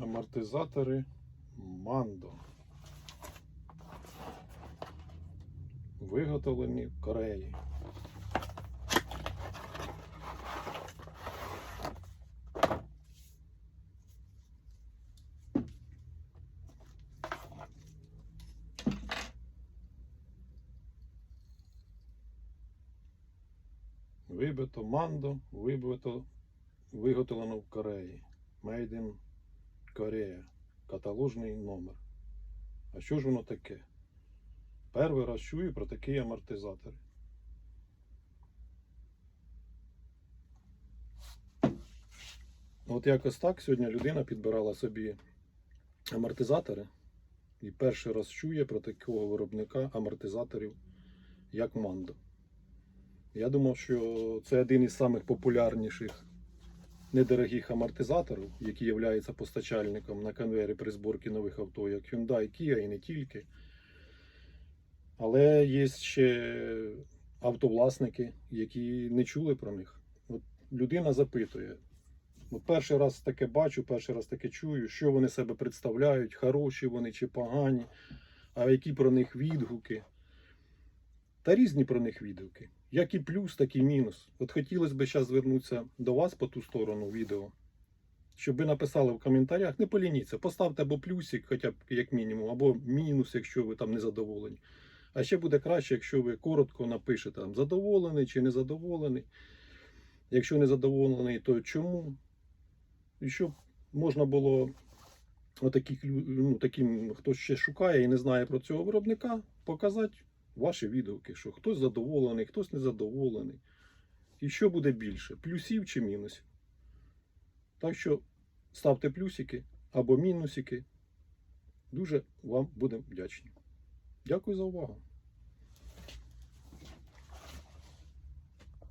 Амортизатори Мандо. Виготовлені в Кореї. Вибито Мандо, вибито, виготовлено в Кореї. Made in Korea. Каталожний номер. А що ж воно таке? Перший раз чую про такі амортизатори. От якось так сьогодні людина підбирала собі амортизатори і перший раз чує про такого виробника амортизаторів, як Мандо. Я думав, що це один із самих популярніших недорогих амортизаторів, які являються постачальником на конвейері при зборці нових авто, як Hyundai, Kia і не тільки. Але є ще автовласники, які не чули про них. От людина запитує. От перший раз таке бачу, перший раз таке чую, що вони себе представляють, хороші вони чи погані, а які про них відгуки. Та різні про них відгуки. Як і плюс, так і мінус. От хотілося б зараз звернутися до вас по ту сторону відео, щоб ви написали в коментарях, не полініться, поставте або плюсик, хоча б як мінімум, або мінус, якщо ви там не задоволені. А ще буде краще, якщо ви коротко напишете там задоволений чи не задоволений. Якщо не задоволений, то чому? І щоб можна було отаких, ну, таким, хто ще шукає і не знає про цього виробника, показати ваші відгуки, що хтось задоволений, хтось незадоволений. І що буде більше, плюсів чи мінусів. Так що ставте плюсики або мінусики. Дуже вам будемо вдячні. Дякую за увагу.